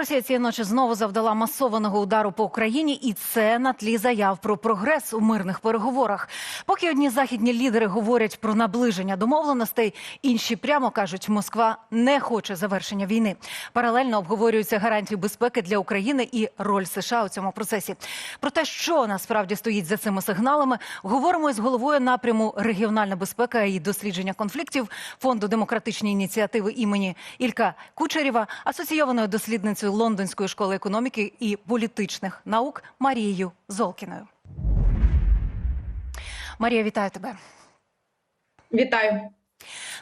Росія цієї ночі знову завдала масованого удару по Україні, і це на тлі заяв про прогрес у мирних переговорах. Поки одні західні лідери говорять про наближення домовленостей, інші прямо кажуть, Москва не хоче завершення війни. Паралельно обговорюються гарантії безпеки для України і роль США у цьому процесі. Про те, що насправді стоїть за цими сигналами, говоримо із головою напряму регіональна безпека і дослідження конфліктів фонду демократичні ініціативи імені Ілька Кучерєва, асоційованою дослідницею Лондонської школи економіки і політичних наук Марією Золкіною. Марія, вітаю тебе. Вітаю.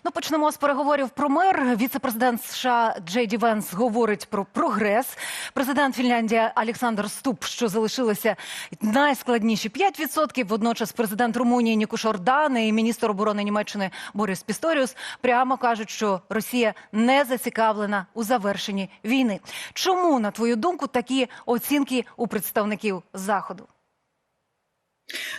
Ну, почнемо з переговорів про мир. Віце-президент США Джей Ді Венс говорить про прогрес. Президент Фінляндії Олександр Ступ, що залишилися найскладніші 5%. Водночас президент Румунії Нікуш Ордан і міністр оборони Німеччини Борис Пісторіус прямо кажуть, що Росія не зацікавлена у завершенні війни. Чому, на твою думку, такі оцінки у представників заходу?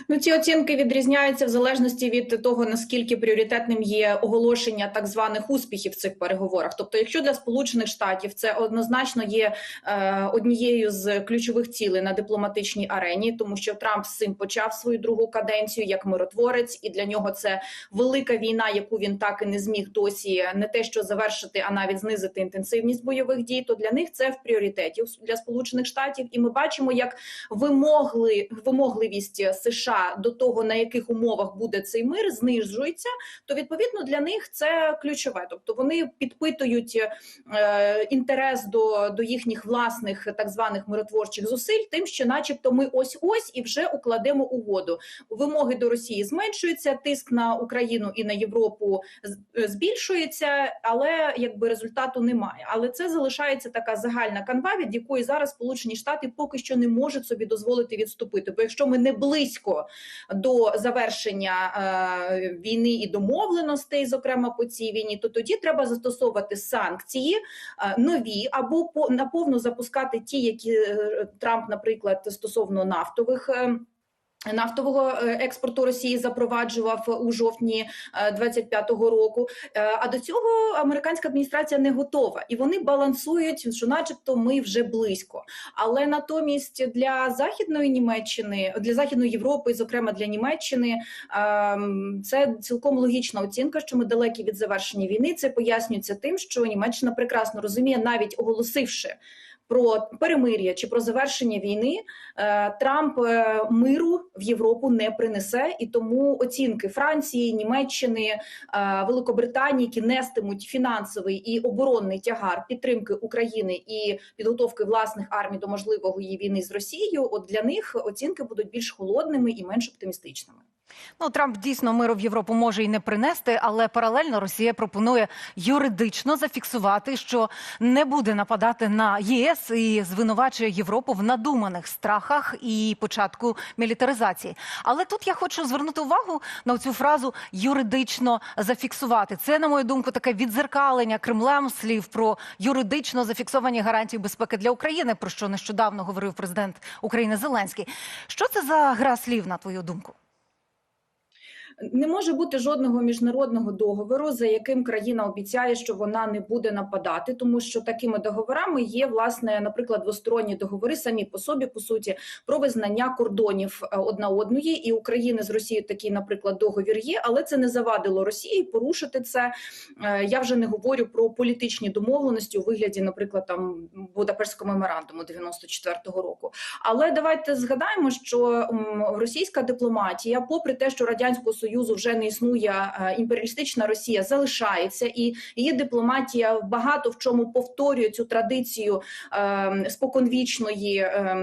Ну, ці оцінки відрізняються в залежності від того наскільки пріоритетним є оголошення так званих успіхів в цих переговорах. Тобто, якщо для Сполучених Штатів це однозначно є е, однією з ключових цілей на дипломатичній арені, тому що Трамп з цим почав свою другу каденцію як миротворець, і для нього це велика війна, яку він так і не зміг досі не те, що завершити, а навіть знизити інтенсивність бойових дій. То для них це в пріоритеті для Сполучених Штатів, і ми бачимо, як вимогли вимогливість США до того, на яких умовах буде цей мир, знижується, то відповідно для них це ключове. Тобто вони підпитують е, інтерес до, до їхніх власних так званих миротворчих зусиль, тим, що, начебто, ми ось ось і вже укладемо угоду. Вимоги до Росії зменшуються, тиск на Україну і на Європу збільшується, але якби результату немає. Але це залишається така загальна канва, від якої зараз Сполучені Штати поки що не можуть собі дозволити відступити. Бо якщо ми не близько до завершення е, війни і домовленостей, зокрема по цій війні, то тоді треба застосовувати санкції е, нові або по наповну запускати ті, які е, Трамп, наприклад, стосовно нафтових. Е, Нафтового е, експорту Росії запроваджував у жовтні 25-го року. Е, А до цього американська адміністрація не готова, і вони балансують, що, начебто, ми вже близько. Але натомість для західної Німеччини, для західної Європи, зокрема для Німеччини, ем, це цілком логічна оцінка, що ми далекі від завершення війни. Це пояснюється тим, що Німеччина прекрасно розуміє, навіть оголосивши про перемир'я чи про завершення війни, е, Трамп е, миру в Європу не принесе, і тому оцінки Франції, Німеччини, е, Великобританії, які нестимуть фінансовий і оборонний тягар підтримки України і підготовки власних армій до можливої війни з Росією. От для них оцінки будуть більш холодними і менш оптимістичними. Ну, Трамп дійсно миру в Європу може і не принести, але паралельно Росія пропонує юридично зафіксувати, що не буде нападати на ЄС і звинувачує Європу в надуманих страхах і початку мілітаризації. Але тут я хочу звернути увагу на цю фразу юридично зафіксувати. Це, на мою думку, таке відзеркалення Кремлем слів про юридично зафіксовані гарантії безпеки для України, про що нещодавно говорив президент України Зеленський. Що це за гра слів, на твою думку? Не може бути жодного міжнародного договору, за яким країна обіцяє, що вона не буде нападати, тому що такими договорами є власне, наприклад, двосторонні договори самі по собі, по суті, про визнання кордонів е, одна одної, і України з Росією такий, наприклад, договір є, але це не завадило Росії порушити це. Е, Я вже не говорю про політичні домовленості у вигляді, наприклад, там Будапештського меморандуму 94-го року. Але давайте згадаємо, що російська дипломатія, попри те, що радянського союзу вже не існує, е, імперіалістична Росія залишається, і її дипломатія багато в чому повторює цю традицію е, споконвічної е,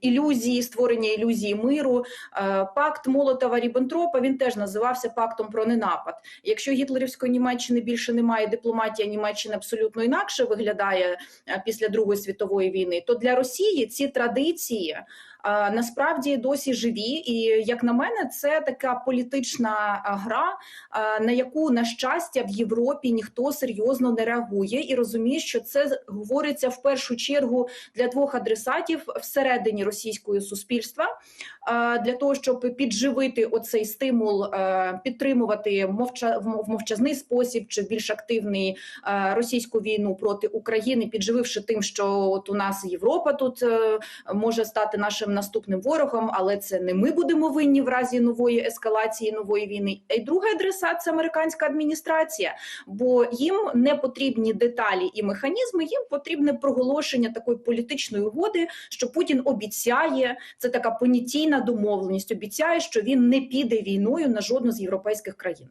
ілюзії, створення ілюзії миру. Е, пакт Молотова Ріббентропа він теж називався пактом про ненапад. Якщо гітлерівської Німеччини більше немає, дипломатія Німеччини абсолютно інакше виглядає е, після Другої світової війни, то для Росії ці традиції насправді досі живі. І як на мене, це така політична гра, на яку на щастя в Європі ніхто серйозно не реагує і розуміє, що це говориться в першу чергу для двох адресатів всередині російського суспільства, для того, щоб підживити оцей стимул, е, підтримувати в мовчазний спосіб чи більш активний е, російську війну проти України, піджививши тим, що от у нас Європа тут е, може стати нашим наступним ворогом, але це не ми будемо винні в разі нової ескалації нової війни. А й другий адресат це американська адміністрація, бо їм не потрібні деталі і механізми, їм потрібне проголошення такої політичної угоди, що Путін обіцяє це така понятійна домовленість. Обіцяє, що він не піде війною на жодну з європейських країн.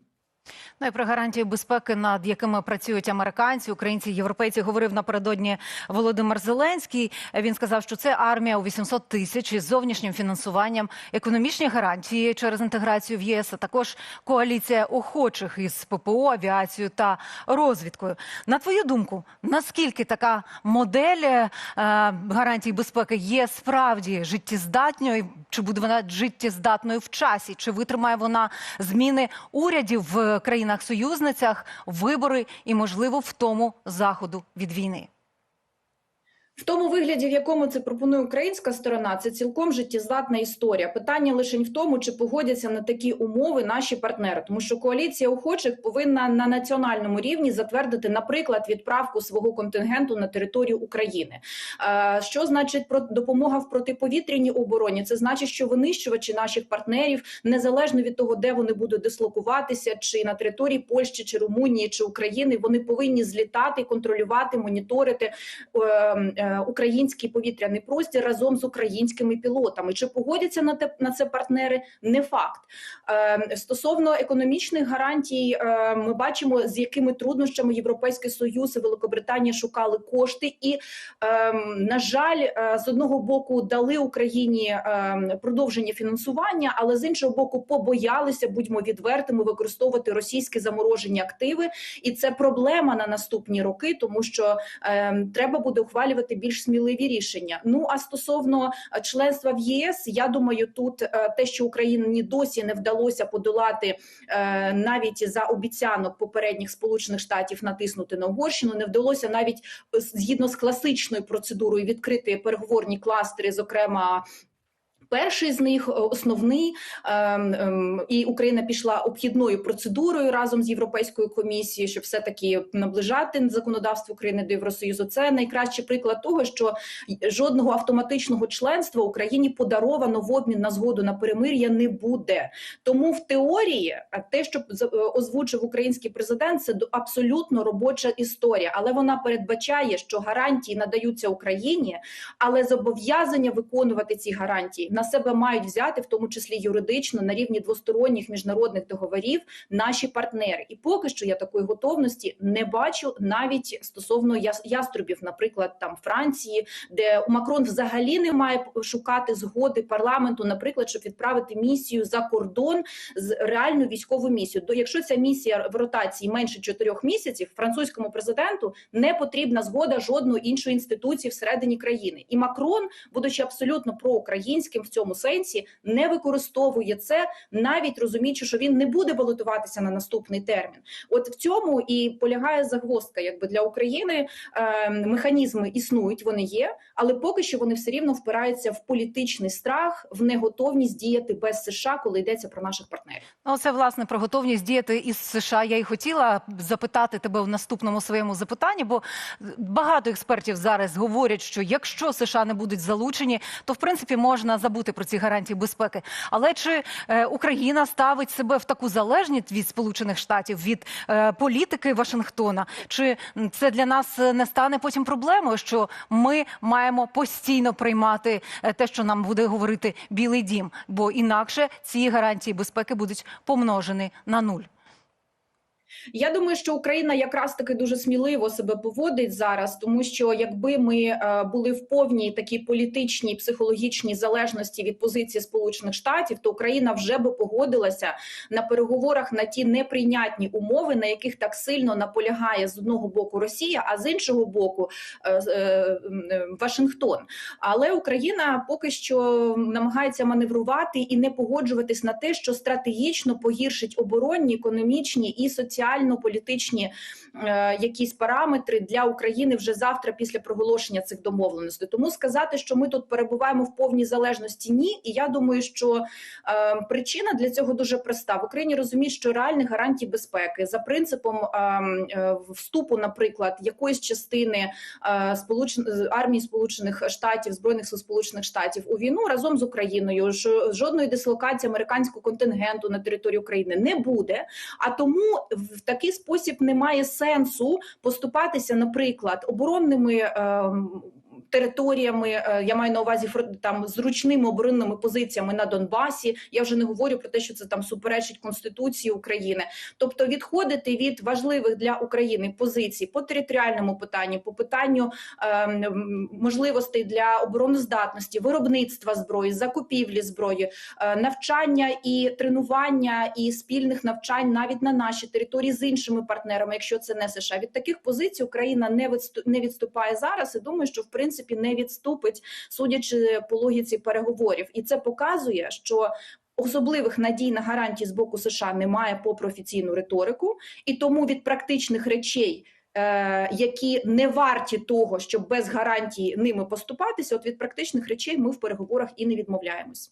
Ну і про гарантії безпеки, над якими працюють американці, українці, європейці, говорив напередодні Володимир Зеленський. Він сказав, що це армія у 800 тисяч із зовнішнім фінансуванням, економічні гарантії через інтеграцію в ЄС, а також коаліція охочих із ППО, авіацією та розвідкою. На твою думку, наскільки така модель е, гарантій безпеки є справді життєздатною? Чи буде вона життєздатною в часі? Чи витримає вона зміни урядів в країнах-союзницях, вибори і, можливо, в тому заходу від війни? В тому вигляді, в якому це пропонує українська сторона, це цілком життєздатна історія. Питання лише в тому, чи погодяться на такі умови наші партнери, тому що коаліція охочих повинна на національному рівні затвердити, наприклад, відправку свого контингенту на територію України. Е, Що значить допомога в протиповітряній обороні? Це значить, що винищувачі наших партнерів, незалежно від того, де вони будуть дислокуватися, чи на території Польщі, чи Румунії, чи України, вони повинні злітати, контролювати, моніторити. Український повітряний простір разом з українськими пілотами. Чи погодяться на те на це партнери? Не факт. Е, стосовно економічних гарантій, е, ми бачимо, з якими труднощами Європейський Союз і Великобританія шукали кошти, і е, на жаль, е, з одного боку дали Україні е, продовження фінансування, але з іншого боку, побоялися, будьмо відвертими, використовувати російські заморожені активи, і це проблема на наступні роки, тому що треба буде ухвалювати більш сміливі рішення. Ну а стосовно е, членства в ЄС, я думаю, тут е, те, що Україні досі не вдалося подолати е, навіть за обіцянок попередніх сполучених штатів натиснути на Угорщину, не вдалося навіть згідно з класичною процедурою відкрити переговорні кластери, зокрема. Перший з них е, основний, ем, ем, і Україна пішла обхідною процедурою разом з Європейською комісією, щоб все таки наближати законодавство України до Євросоюзу. Це найкращий приклад того, що жодного автоматичного членства Україні подаровано в обмін на згоду на перемир'я не буде. Тому в теорії те, що е, озвучив український президент, це абсолютно робоча історія, але вона передбачає, що гарантії надаються Україні, але зобов'язання виконувати ці гарантії на себе мають взяти, в тому числі юридично, на рівні двосторонніх міжнародних договорів, наші партнери. І поки що я такої готовності не бачу навіть стосовно яс- яструбів, наприклад, там Франції, де Макрон взагалі не має шукати згоди парламенту, наприклад, щоб відправити місію за кордон з реальну військову місію. До якщо ця місія в ротації менше чотирьох місяців, французькому президенту не потрібна згода жодної іншої інституції всередині країни. І Макрон, будучи абсолютно проукраїнським в цьому сенсі, не використовує це, навіть розуміючи, що він не буде балотуватися на наступний термін. От в цьому і полягає загвоздка, якби для України е, механізми існують, вони є, але поки що вони все рівно впираються в політичний страх, в неготовність діяти без США, коли йдеться про наших партнерів. Ну, це власне про готовність діяти із США. Я й хотіла запитати тебе в наступному своєму запитанні, бо багато експертів зараз говорять, що якщо США не будуть залучені, то в принципі можна забути про ці гарантії безпеки. Але чи е, Україна ставить себе в таку залежність від Сполучених Штатів, від е, політики Вашингтона? Чи це для нас е, не стане потім проблемою, що ми маємо постійно приймати те, що нам буде говорити Білий Дім? Бо інакше ці гарантії безпеки будуть помножені на нуль. Я думаю, що Україна якраз таки дуже сміливо себе поводить зараз, тому що якби ми е, були в повній такій політичній психологічній залежності від позиції Сполучених Штатів, то Україна вже би погодилася на переговорах на ті неприйнятні умови, на яких так сильно наполягає з одного боку Росія, а з іншого боку е, е, Вашингтон. Але Україна поки що намагається маневрувати і не погоджуватись на те, що стратегічно погіршить оборонні, економічні і соціально-політичні е, якісь параметри для України вже завтра після проголошення цих домовленостей. Тому сказати, що ми тут перебуваємо в повній залежності, ні. І я думаю, що е, причина для цього дуже проста. В Україні розуміють, що реальних гарантій безпеки за принципом е, е, вступу, наприклад, якоїсь частини е, сполучен... армії Сполучених Штатів збройних сил Сполучених Штатів у війну разом з Україною. Що жодної дислокації американського контингенту на території України не буде. А тому в такий спосіб немає сенсу поступатися, наприклад, оборонними. Е, Територіями е, я маю на увазі там зручними оборонними позиціями на Донбасі. Я вже не говорю про те, що це там суперечить конституції України. Тобто відходити від важливих для України позицій по територіальному питанню, по питанню ем, можливостей для обороноздатності, виробництва зброї, закупівлі зброї, е, навчання і тренування і спільних навчань навіть на нашій території з іншими партнерами, якщо це не США. Від таких позицій Україна не відступає зараз. І думаю, що в принципі не відступить, судячи по логіці переговорів, і це показує, що. Особливих надій на гарантії з боку США немає попри офіційну риторику, і тому від практичних речей, е, які не варті того, щоб без гарантії ними поступатися, от від практичних речей ми в переговорах і не відмовляємось.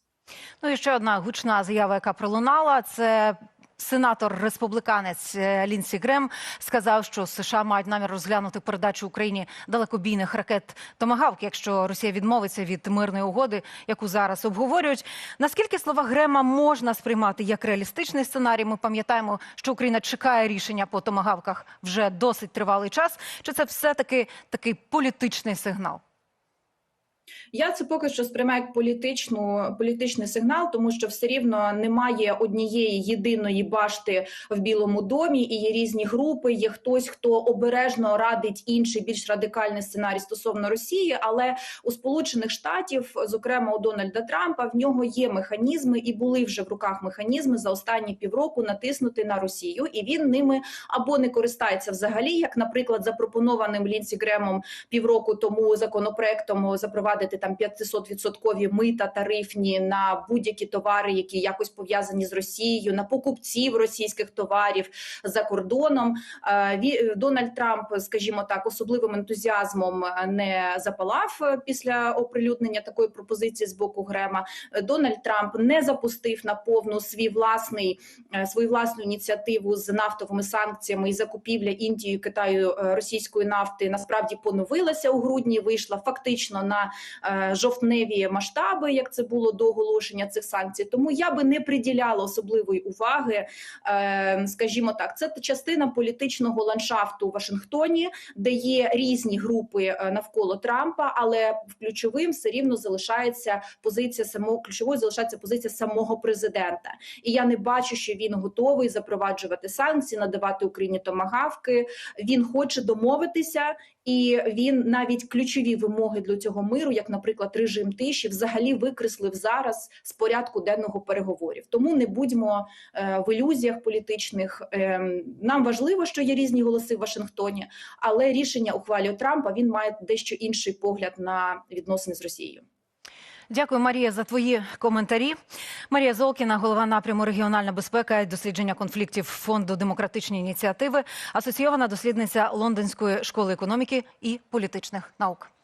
Ну і ще одна гучна заява, яка пролунала, це. Сенатор республіканець е, Лінсі Грем сказав, що США мають намір розглянути передачу Україні далекобійних ракет Томагавк, якщо Росія відмовиться від мирної угоди, яку зараз обговорюють. Наскільки слова Грема можна сприймати як реалістичний сценарій? Ми пам'ятаємо, що Україна чекає рішення по томагавках вже досить тривалий час. Чи це все таки такий політичний сигнал? Я це поки що сприймаю як політичну політичний сигнал, тому що все рівно немає однієї єдиної башти в Білому домі, і є різні групи. Є хтось, хто обережно радить інший більш радикальний сценарій стосовно Росії. Але у Сполучених Штатів, зокрема у Дональда Трампа, в нього є механізми, і були вже в руках механізми за останні півроку натиснути на Росію, і він ними або не користається взагалі, як, наприклад, запропонованим Лінсі Гремом півроку тому законопроектом запровадити там 500-відсоткові мита тарифні на будь-які товари, які якось пов'язані з Росією, на покупців російських товарів за кордоном. Е, Дональд Трамп, скажімо так, особливим ентузіазмом не запалав е, після оприлюднення такої пропозиції з боку Грема. Е, Дональд Трамп не запустив на повну свій власний е, свою власну ініціативу з нафтовими санкціями і закупівля Індією Китаю е, російської нафти насправді поновилася у грудні. Вийшла фактично на е, жовтневі масштаби, як це було до оголошення цих санкцій. Тому я би не приділяла особливої уваги, е, скажімо так, це частина політичного ландшафту у Вашингтоні, де є різні групи е, навколо Трампа, але ключовим все рівно залишається позиція самого ключовою залишається позиція самого президента. І я не бачу, що він готовий запроваджувати санкції, надавати Україні томагавки. Він хоче домовитися, і він навіть ключові вимоги для цього миру, як, наприклад, режим тиші, взагалі викреслив зараз з порядку денного переговорів. Тому не будьмо е, в ілюзіях політичних. Е, нам важливо, що є різні голоси в Вашингтоні, але рішення ухвалює Трампа. Він має дещо інший погляд на відносини з Росією. Дякую, Марія, за твої коментарі. Марія Золкіна, голова напряму регіональна безпека і дослідження конфліктів фонду демократичні ініціативи, асоційована дослідниця Лондонської школи економіки і політичних наук.